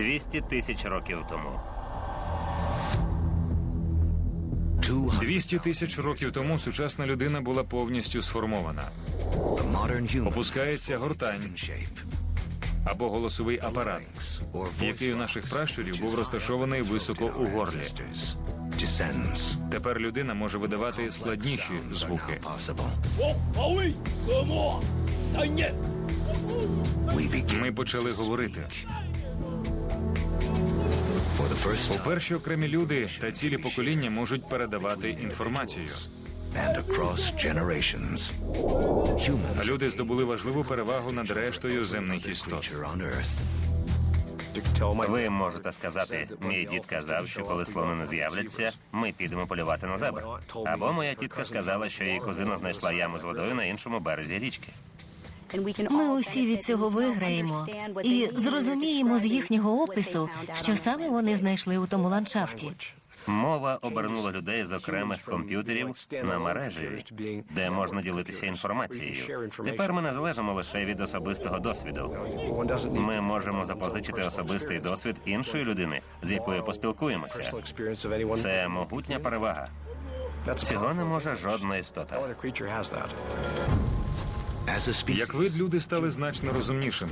200 тисяч років тому. 200 тисяч років тому сучасна людина була повністю сформована. Опускається гортань або голосовий апарат, який у наших пращурів був розташований високо у горлі. Тепер людина може видавати складніші звуки. Ми почали говорити. У перші окремі люди та цілі покоління можуть передавати інформацію. Люди здобули важливу перевагу над рештою земних істот. Ви можете сказати, мій дід казав, що коли слони не з'являться, ми підемо полювати на зебр. Або моя тітка сказала, що її кузина знайшла яму з водою на іншому березі річки. Ми усі від цього виграємо і зрозуміємо з їхнього опису, що саме вони знайшли у тому ландшафті. Мова обернула людей з окремих комп'ютерів на мережеві, де можна ділитися інформацією. Тепер ми не залежимо лише від особистого досвіду. Ми можемо запозичити особистий досвід іншої людини, з якою поспілкуємося. Це могутня перевага. Цього не може жодна істота. Як вид, люди стали значно розумнішими.